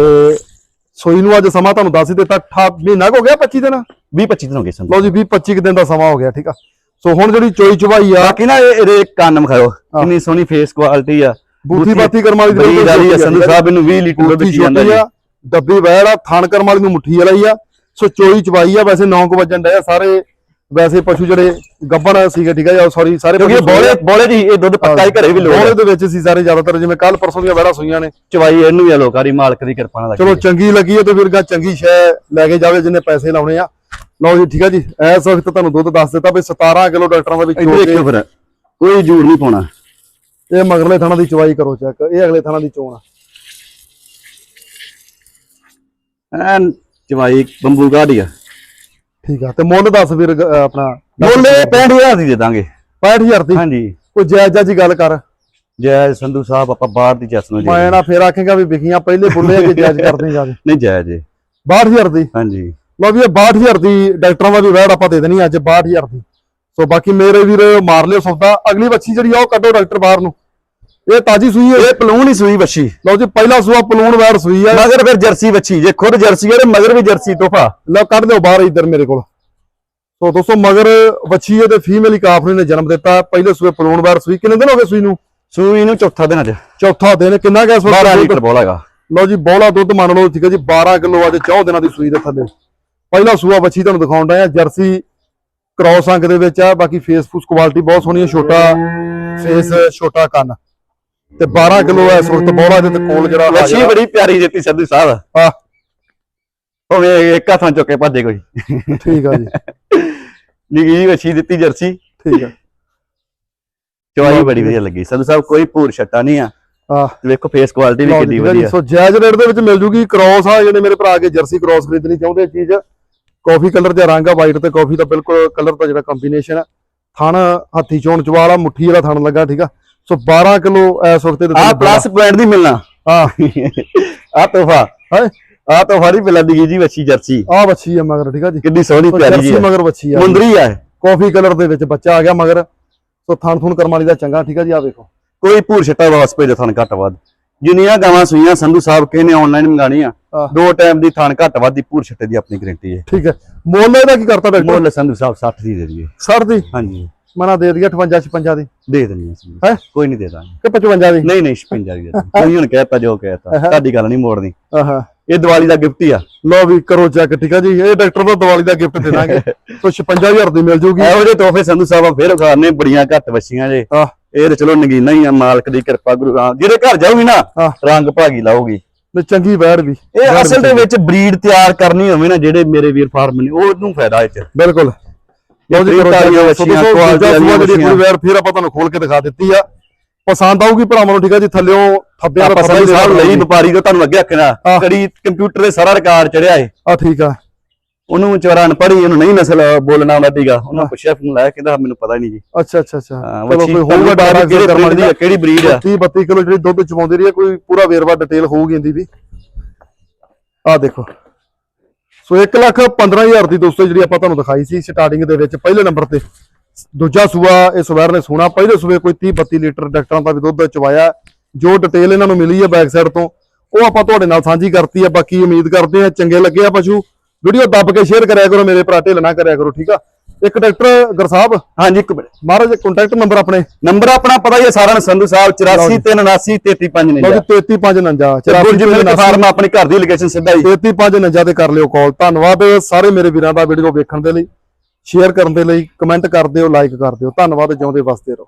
ਸੋਈ ਨੂੰ ਅੱਜ ਸਮਾਂ ਤੁਹਾਨੂੰ ਦੱਸ ਹੀ ਦਿੱਤਾ 8 ਮਹੀਨਾ ਹੋ ਗਿਆ 25 ਦਿਨ? 20 25 ਦਿਨ ਹੋ ਗਏ ਸੰਧੂ ਲਓ ਜੀ 20 25 ਦਿਨ ਦਾ ਸਮਾਂ ਹੋ ਗਿਆ ਠੀਕ ਆ। ਸੋ ਹੁਣ ਜਿਹੜੀ ਚੋਈ ਚਵਾਈ ਆ ਬਾਕੀ ਨਾ ਇਹ- ਇਹਦੇ ਕੰਨ ਮਖਾਓ ਕਿੰਨੀ ਸੋਹਣੀ ਫੇਸ ਕੁਆਲਿਟੀ ਆ। ਬੂਥੀ ਬਾਤੀ ਕਰਮ ਵਾਲੀ ਆ ਛੋਟੀ ਸੰਧੂ ਸਾਹਿਬ ਇਹਨੂੰ 20 ਲੀਟਰ ਦੁੱਧ ਪੀ ਜਾਂਦਾ ਆ ਡੱਬੀ ਵੈੜ ਆ ਥਣ ਕਰਮ ਵਾਲੀ ਨੂੰ ਮੁੱਠੀ ਵਾਲਾ ਆ। ਸੋ ਚੋਈ ਚਵਾਈ ਆ ਵੈਸੇ 9 ਕੁ ਵਜਣ ਡਿਆ ਸਾਰੇ ਵੈਸੇ ਪਸ਼ੂ ਜਿਹੜੇ ਗੱਬਣ ਸੀਗੇ ਠੀਕ ਆ ਜੀ ਸੌਰੀ ਸਾਰੇ ਕਿਉਂਕਿ ਬੋਲੇ ਬੋਲੇ ਦੀ ਇਹ ਦੁੱਧ ਪੱਕਾ ਹੀ ਘਰੇ ਵੀ ਬੋਲੇ ਹੈ ਦੇ ਵਿੱਚ ਸੀ ਸਾਰੇ ਜ਼ਿਆਦਾਤਰ ਜਿਵੇਂ ਕੱਲ ਪਰਸੋਂ ਦੀਆਂ ਵੈੜਾਂ ਸੂਈਆਂ ਨੇ। ਚਵਾਈ ਇਹਨੂੰ ਵੀ ਆ ਲੋਕਾਰੀ ਮਾਲਕ ਦੀ ਕਿਰਪਾ ਨਾਲ ਚਲੋ ਚੰਗੀ ਲੱਗੀ ਤੇ ਫਿਰ ਗਾ ਚੰਗੀ ਸ਼ੈ ਲੈ ਕੇ ਜਾਵੇ ਜਿੰਨੇ ਪੈਸੇ ਲਾਉਣੇ ਆ। ਲਓ ਜੀ ਠੀਕ ਆ ਜੀ ਇਸ ਵਕਤ ਤੁਹਾਨੂੰ ਦੁੱਧ ਦੱਸ ਦਿੱਤਾ ਵੀ 17 ਕਿਲੋ ਡਾਕਟਰਾਂ ਦਾ ਵਿੱਚ ਇੱਧਰ ਦੇਖਿਓ ਫਿਰ ਕੋਈ ਜੂੜ ਨਹੀਂ ਪਾਉਣਾ। ਇਹ ਮਗਰਲੇ ਥਾਣਾ ਦੀ ਚਵਾਈ ਕਰੋ ਚੈੱਕ ਇਹ ਅਗਲੇ ਥਾਣਾ ਦੀ ਚੋਣ ਆ। ਐਨ ਚਵਾਈ ਬੰਬੂ ਗਾੜੀ ਆ। ਠੀਕ ਆ ਤੇ ਮੁੱਲ ਦੱਸ ਵੀਰ ਗ- ਅਹ ਆਪਣਾ। ਬੋਲੇ 65000 ਦੀ ਦੇ ਦਾਂਗੇ। 65000 ਦੀ? ਹਾਂਜੀ। ਕੋਈ ਜਾਇਜ਼ਾ ਜੀ ਗੱਲ ਕਰ। ਜੈ ਸੰਧੂ ਸਾਹਿਬ ਆਪਾਂ ਬਾਹਰ ਦੀ ਜੱਸ ਨੂੰ ਮੈਂ ਨਾ ਫੇਰ ਆਖੇਗਾ ਵੀ ਵਿਖੀਆਂ ਪਹਿਲੇ ਬੁੱਲੇ ਕਿ ਜਾਇਜ਼ ਕਰਦੇ ਜਾ ਨਹੀਂ ਜੈ ਜੀ 62000 ਦੀ? ਹਾਂਜੀ। ਲਓ ਵੀ ਇਹ 62000 ਦੀ ਡਾਕਟਰਾਂ ਦਾ ਵੀ ਵੈੜ ਆਪਾਂ ਦੇ ਦੇਣੀ ਅੱਜ 62000 ਦੀ। ਸੋ ਬਾਕੀ ਮੇਰੇ ਵੀਰ ਮਾਰ ਲਿਓ ਸੌਦਾ। ਅਗਲੀ ਬੱਚੀ ਜਿਹੜੀ ਆ ਉਹ ਕੱਢੋ ਡਾਕਟਰ ਬਾਹਰ ਨੂੰ। ਇਹ ਤਾਜੀ ਸੂਈ ਹੈ। ਇਹ ਪਲੂਣ ਹੀ ਸੂਈ ਬੱਛੀ ਲਓ ਜੀ ਪਹਿਲਾ ਸੂਆ ਪਲੂਣ ਵੈੜ ਸੂਈ ਹੈ। ਮਗਰ ਫਿਰ ਜਰਸੀ ਬੱਛੀ ਜੇ ਖੁਦ ਜਰਸੀ ਹੈ ਤੇ ਮਗਰ ਵੀ ਜਰਸੀ ਤੋਹਫਾ। ਲਓ ਕੱਢ ਦਿਓ ਬਾਹਰ ਇੱਧਰ ਮੇਰੇ ਕੋਲ। ਸੋ ਦੋਸਤੋ ਮਗਰ ਵੱਛੀ ਹੈ ਤੇ ਫੀਮੇਲ ਹੀ ਕਾਫਰੀ ਨੇ ਜਨਮ ਦਿੱਤਾ। ਪਹਿਲੇ ਸੂਏ ਪਲੂਣ ਵੈੜ ਸੂਈ। ਕਿੰਨੇ ਦਿਨ ਹੋ ਗਏ ਸੂਈ ਨੂੰ? ਸੂਈ ਨੂੰ ਚੌਥਾ ਦਿਨ ਅੱਜ। ਚੌਥਾ ਦਿਨ। ਕਿੰਨਾ ਗਿਆ ਇਸ 12 ਵਕਤ ਲੀਟਰ ਬੋਲਾ ਹੈਗਾ। ਲਓ ਜੀ ਬੋਲਾ ਦੁੱਧ ਮੰਨ ਲਓ ਠੀਕ ਹੈ ਜੀ 12 ਕਿਲੋ ਅੱਜ 14 ਦਿਨਾਂ ਦੀ ਸੂਈ ਦੇ ਥੱਲੇ। ਪਹਿਲਾ ਸੂਆ ਵੱਛੀ ਤੁਹਾਨੂੰ ਦਿਖਾਉਣ ਡਿਆ। ਜਰਸੀ ਕ੍ਰੋਸ ਅੰਕ ਦੇ ਵਿੱਚ ਆ। ਬਾਕੀ ਫੇਸ ਫੂਸ ਕੁਆਲਿਟੀ ਬਹੁਤ ਸੋਹਣੀ ਹੈ ਛੋਟਾ ਫੇਸ ਛੋਟਾ ਕੰਨ। ਤੇ 12 ਕਿਲੋ ਇਸ ਵਕਤ ਬੋਲਾ ਦੇ ਤੇ ਕੋਲ ਜਿਹੜਾ ਹਾਜ਼ਰ ਬੜੀ ਪਿਆਰੀ ਦਿੱਤੀ ਸੰਧੂ ਸਾਹਿਬ। ਆ ਹੋਵੇ ਇੱਕ ਹੱਥਾਂ ਚੁੱਕੇ ਭੱਜੇ ਕੋਈ। ਠੀਕ ਆ ਜੀ। ਜਿਹੀ ਬੱਛੀ ਦਿੱਤੀ ਜਰਸੀ। ਠੀਕ ਆ। ਚਵਾਈ ਬੜੀ ਵਧੀਆ ਲੱਗੀ। ਸੰਧੂ ਸਾਹਿਬ ਕੋਈ ਭੂਰ ਛੱਟਾ ਨਹੀਂ ਆ। ਆ ਵੇਖੋ ਫੇਸ ਕੁਆਲਿਟੀ ਵੀ ਕਿੰਨੀ। ਵਧੀਆ। ਸੋ ਜਾਇਜ਼ ਰੇਟ ਦੇ ਵਿੱਚ ਮਿਲ ਜੂਗੀ ਕ੍ਰੋਸ ਆ ਜਿਹੜੇ ਮੇਰੇ ਭਰਾ ਕੇ ਜਰਸੀ ਕ੍ਰੋਸ ਖਰੀਦਣੀ ਚਾਹੁੰਦੇ ਚੀਜ਼। ਕਾਫੀ ਕਲਰ ਦਾ ਰੰਗ ਆ ਵਾਈਟ ਤੇ ਕਾਫੀ ਦਾ ਬਿਲਕੁਲ ਕਲਰ ਦਾ ਜਿਹੜਾ ਕੰਬੀਨੇਸ਼ਨ ਆ। ਥਣ ਹੱਥੀ ਚੋਣ ਚਵਾਲਾ ਮੁੱਠੀ ਵਾਲਾ ਥਣ ਲੱਗਾ ਠੀਕ ਆ। ਸੋ 12 ਕਿਲੋ ਇਸ ਵਕਤ ਦੇ ਆ ਪਲੱਸ ਪੁਆਇੰਟ ਦੀ ਮਿਲਣਾ। ਆ ਆ ਤੋਹਫਾ। ਹਾਏ ਆ ਤੋਹਫਾ ਨਹੀਂ ਮਿਲਣਾ ਦੀ ਜੀ ਬੱਚੀ ਜਰਸੀ। ਆ ਬੱਚੀ ਆ ਮਗਰ ਠੀਕ ਆ ਜੀ। ਕਿੰਨੀ ਸੋਹਣੀ ਪਿਆਰੀ ਜੀ ਮਗਰ ਬੱਚੀ ਆ। ਮੁੰਦਰੀ ਆ। ਕਾਫੀ ਕਲਰ ਦੇ ਵਿੱਚ ਬੱਚਾ ਆ ਗਿਆ ਮਗਰ। ਸੋ ਥਣ ਥੁਣ ਕਰਮ ਵਾਲੀ ਦਾ ਚੰਗਾ ਠੀਕ ਆ ਜੀ ਆ ਵੇਖੋ। ਕੋਈ ਭੂਰ ਛੱਟਾ ਵਾਪਸ ਭੇਜੋ ਥਣ ਘੱਟ ਵੱਧ। ਜਿੰਨੀਆਂ ਗਾਵਾਂ ਸੂਈਆਂ ਸੰਧੂ ਸਾਹਿਬ ਕਹਿੰਨੇ ਆਨਲਾਈਨ ਮੰਗਾਣੀਆਂ। ਦੋ ਟਾਈਮ ਦੀ ਥਣ ਘੱਟ ਵੱਧ ਦੀ ਭੂਰ ਛੱਟੇ ਦੀ ਆਪਣੀ ਗਾਰੰਟੀ ਹੈ। ਠੀਕ ਹੈ। ਮੁੱਲ ਇਹਦਾ ਕੀ ਕਰਤਾ ਡਾਕਟਰ? ਮੁੱਲ ਸੰਧੂ ਸਾਹਿਬ 60 ਦੀ ਦੇ ਦਈਏ। ਸਰ ਦੀ? ਹਾਂਜੀ। ਮਨਾ ਦੇ ਦਈਏ 58 56 ਦੀ। ਦੇ ਦਿੰਦੇ ਹਾਂ? ਕੋਈ ਨਹੀਂ ਦੇ ਦਾਂਗੇ। ਕਿ 55 ਦੀ? ਨਹੀਂ ਨਹੀਂ 56 ਦੀ ਕੋਈ ਹੁਣ ਕਹਿਤਾ ਜੋ ਕਹਿਤਾ ਤੁਹਾਡੀ ਗੱਲ ਨਹੀਂ ਮੋੜਨੀ। ਆਹਾ ਇਹ ਦੀਵਾਲੀ ਦਾ ਗਿਫਟ ਹੀ ਆ। ਲਓ ਵੀ ਕਰੋ ਚੈੱਕ ਠੀਕ ਆ ਜੀ? ਇਹ ਡਾਕਟਰ ਦਾ ਦੀਵਾਲੀ ਦਾ ਗਿਫਟ ਦੇ ਦਾਂਗੇ। ਸੋ 56000 ਦੀ ਮਿਲ ਜੂਗੀ। ਇਹੋ ਜਿਹੇ ਤੋਹਫੇ ਸੰਧੂ ਸਾਹਿਬ ਫੇਰ ਖਾਣੇ ਬੜੀਆਂ ਘੱਟ ਬੱਚੀਆਂ ਜੇ। ਆਹ ਇਹ ਤੇ ਚਲੋ ਨਗੀਨਾ ਹੀ ਆ ਮਾਲਕ ਦੀ ਕਿਰਪਾ ਗੁਰੂ ਰਾਮ ਜਿਹਦੇ ਘਰ ਜਾਊਗੀ ਨਾ ਰੰਗ ਭਾਗੀ ਲਾਊਗੀ। ਤੇ ਚੰਗੀ ਵੈੜ ਵੀ। ਇਹ ਅਸਲ ਦੇ ਵਿੱਚ ਬਰੀਡ ਤਿਆਰ ਕਰਨੀ ਹੋਵੇ ਨਾ ਜਿਹੜੇ ਮੇਰੇ ਵੀਰ ਫਾਰਮ ਨੇ ਉਹਨੂੰ ਫਾਇਦਾ ਇਹ ਚ। ਬਿਲਕੁਲ। ਲਓ ਜੀ ਕਰੋ ਤਾਜ਼ੀਆਂ check। ਵੱਛੀਆਂ, ਸੋ ਦੋਸਤੋ, ਕੁਆਲਿਟੀ ਜਿਹੜੀ ਵਾਲੀਆਂ ਕੋਈ ਵੈੜ ਫਿਰ ਆਪਾਂ ਤੁਹਾਨੂੰ ਖੋਲ ਕੇ ਦਿਖਾ ਦਿੱਤੀ ਆ। ਪਸੰਦ ਆਊਗੀ ਭਰਾਵਾਂ ਨੂੰ ਠੀਕ ਆ ਜੀ ਥੱਲਿਓ ਥੱਬਿਆਂ ਦਾ ਸੰਧੂ ਸਾਹਿਬ ਲਈ ਵਪਾਰੀ ਤੋਂ ਤੁਹਾਨੂੰ ਅੱਗੇ ਆਖਣਾ। ਕੜੀ ਕੰਪਿਊਟਰ ਤੇ ਸਾਰਾ ਰਿਕਾਰਡ ਚੜਿਆ ਏ ਆ ਠੀਕ ਆ। ਉਹਨੂੰ ਵਿਚਾਰਾ ਅਨਪੜ੍ਹ ਹੀ ਉਹਨੂੰ ਨਹੀਂ ਨਸਲ ਬੋਲਣਾ ਆਉਂਦਾ ਠੀਕਾ ਉਹਨਾਂ ਪੁੱਛਿਆ ਫੋਨ ਲਾਇਆ ਕਹਿੰਦਾ ਮੈਨੂੰ ਪਤਾ ਨਹੀਂ ਜੀ। ਅੱਛਾ ਅੱਛਾ ਅੱਛਾ। ਚਲੋ ਕੋਈ ਹੋਊਗਾ ਡਾਟਾ ਕਿਹੜੇ ਕਰਮ ਬਰੀਡ ਦੀ ਆ, ਕਿਹੜੀ ਬਰੀਡ ਆ? 30 32 ਕਿਲੋ ਜਿਹੜੀ ਦੁੱਧ ਚਵਾਉਂਦੀ ਰਹੀ ਹੈ ਕੋਈ ਪੂਰਾ ਵੇਰਵਾ ਡਿਟੇਲ ਹੋਊਗੀ ਇਹਦੀ ਵੀ। ਆ ਦੇਖੋ। ਸੋ 1 ਲੱਖ 15000 ਦੀ ਦੋਸਤੋ ਜਿਹੜੀ ਆਪਾਂ ਤੁਹਾਨੂੰ ਦਿਖਾਈ ਸੀ ਸਟਾਰਟਿੰਗ ਦੇ ਵਿੱਚ ਪਹਿਲੇ ਨੰਬਰ ਤੇ। ਦੂਜਾ ਸੂਆ ਇਹ ਵਾਰ ਨੇ ਸੋਨਾ ਪਹਿਲੇ ਸੂਏ ਕੋਈ 30 32 ਲੀਟਰ ਡਾਕਟਰਾਂ ਦਾ ਵੀ ਦੁੱਧ ਚਵਾਇਆ। ਜੋ ਡਿਟੇਲ ਇਹਨਾਂ ਨੂੰ ਮਿਲੀ ਹੈ ਬੈਕ ਸਾਈਡ ਤੋਂ, ਉਹ ਆਪਾਂ ਤੁਹਾਡੇ ਨਾਲ ਸਾਂਝੀ ਕਰਤੀ ਹੈ। ਬਾਕੀ ਉਮੀਦ ਕਰਦੇ ਆ ਚੰਗੇ ਲੱਗੇ ਆ ਪਸ਼ੂ। ਵੀਡੀਓ ਦੱਬ ਕੇ ਸ਼ੇਅਰ ਕਰਿਆ ਕਰੋ, ਮੇਰੇ ਭਰਾ ਢਿੱਲ ਨਾ ਕਰਿਆ ਕਰੋ, ਠੀਕ ਆ? ਇੱਕ ਡਾਕਟਰ ਗੁਰਸਾਹਿਬ ਹਾਂਜੀ ਇੱਕ ਮਿੰਟ। ਮਹਾਰਾਜ ਕੰਟੈਕਟ ਨੰਬਰ ਆਪਣੇ। ਨੰਬਰ ਆਪਣਾ ਪਤਾ ਹੀ ਹੈ ਸਾਰਿਆਂ ਨੂੰ ਸੰਧੂ ਸਾਹਿਬ 84 379 33 ਲਓ ਜੀ 33549 ਗੁਰਜਿੰਦਰ ਫਾਰਮ ਆਪਣੀ ਘਰ ਦੀ ਲੋਕੇਸ਼ਨ ਸਿੱਧਾ ਹੀ। 33549 ਤੇ ਕਰ ਲਿਓ ਕਾਲ ਧੰਨਵਾਦ ਸਾਰੇ ਮੇਰੇ ਵੀਰਾਂ ਦਾ ਵੀਡੀਓ ਵੇਖਣ ਦੇ ਲਈ ਸ਼ੇਅਰ ਕਰਨ ਦੇ ਲਈ ਕਮੈਂਟ ਕਰ ਦਿਓ ਲਾਈਕ ਕਰ ਦਿਓ। ਧੰਨਵਾਦ ਜਿਉਂਦੇ ਵਸਦੇ ਰਹੋ।